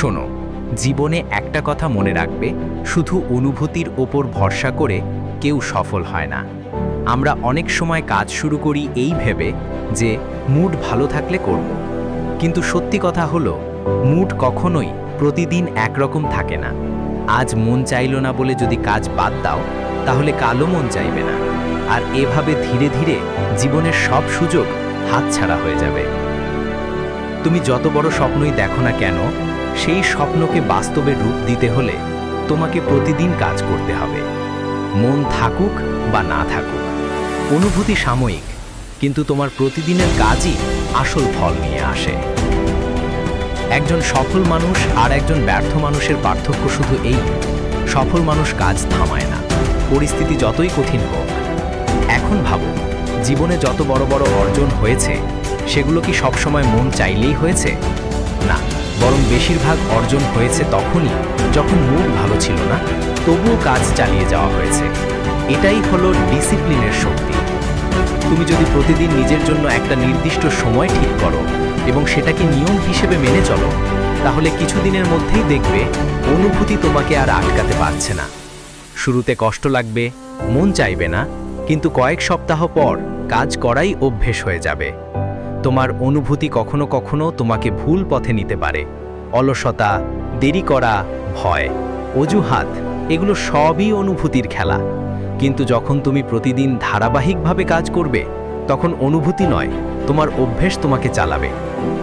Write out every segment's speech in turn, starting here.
শোনো, জীবনে একটা কথা মনে রাখবে, শুধু অনুভূতির ওপর ভরসা করে কেউ সফল হয় না। আমরা অনেক সময় কাজ শুরু করি এই ভেবে যে, মুড ভালো থাকলে করব। কিন্তু সত্যি কথা হলো, মুড কখনোই প্রতিদিন একরকম থাকে না। আজ মন চাইল না বলে যদি কাজ বাদ দাও, তাহলে কালো মন চাইবে না। আর এভাবে ধীরে ধীরে জীবনের সব সুযোগ হাতছাড়া হয়ে যাবে। তুমি যত বড় স্বপ্নই দেখো না কেন সেই স্বপ্নকে বাস্তবে রূপ দিতে হলে তোমাকে প্রতিদিন কাজ করতে হবে। মন থাকুক বা না থাকুক, অনুভূতি সাময়িক, কিন্তু তোমার প্রতিদিনের কাজই আসল ফল নিয়ে আসে। একজন সফল মানুষ আর একজন ব্যর্থ মানুষের পার্থক্য শুধু এই, সফল মানুষ কাজ থামায় না, পরিস্থিতি যতই কঠিন হোক। এখন ভাবো, জীবনে যত বড় বড় অর্জন হয়েছে, সেগুলো কি সবসময় মন চাইলেই হয়েছে? না। বরং বেশিরভাগ অর্জন হয়েছে তখনই যখন মুড ভালো ছিল না, তবুও কাজ চালিয়ে যাওয়া হয়েছে। এটাই হলো ডিসিপ্লিনের শক্তি। তুমি যদি প্রতিদিন নিজের জন্য একটা নির্দিষ্ট সময় ঠিক করো এবং সেটাকে নিয়ম হিসেবে মেনে চলো, তাহলে কিছুদিনের মধ্যেই দেখবে অনুভূতি তোমাকে আর আটকাতে পারছে না। শুরুতে কষ্ট লাগবে, মন চাইবে না, কিন্তু কয়েক সপ্তাহ পর কাজ করাই অভ্যেস হয়ে যাবে। তোমার অনুভূতি কখনো কখনো তোমাকে ভুল পথে নিতে পারে। অলসতা, দেরি করা, ভয়, অজুহাত, এগুলো সবই অনুভূতির খেলা। কিন্তু যখন তুমি প্রতিদিন ধারাবাহিকভাবে কাজ করবে, তখন অনুভূতি নয়, তোমার অভ্যেস তোমাকে চালাবে।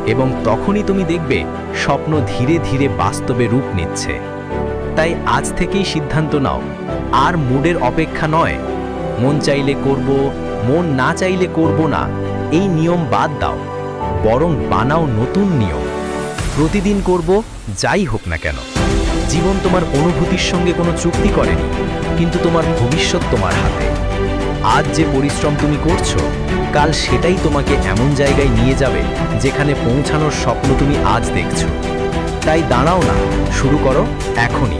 এবং তখনই তুমি দেখবে, স্বপ্ন ধীরে ধীরে বাস্তবে রূপ নিচ্ছে। তাই আজ থেকেই সিদ্ধান্ত নাও, আর মুডের অপেক্ষা নয়, মন চাইলে করব, মন না চাইলে করব না। এই নিয়ম বাদ দাও, বরং বানাও নতুন নিয়ম। প্রতিদিন করব, যাই হোক না কেন। জীবন তোমার অনুভূতির সঙ্গে কোনো চুক্তি করেনি, কিন্তু তোমার ভবিষ্যৎ তোমার হাতে। আজ যে পরিশ্রম তুমি করছ, কাল সেটাই তোমাকে এমন জায়গায় নিয়ে যাবে, যেখানে পৌঁছানোর স্বপ্ন তুমি আজ দেখছ। তাই দাঁড়াও না, শুরু করো এখনই।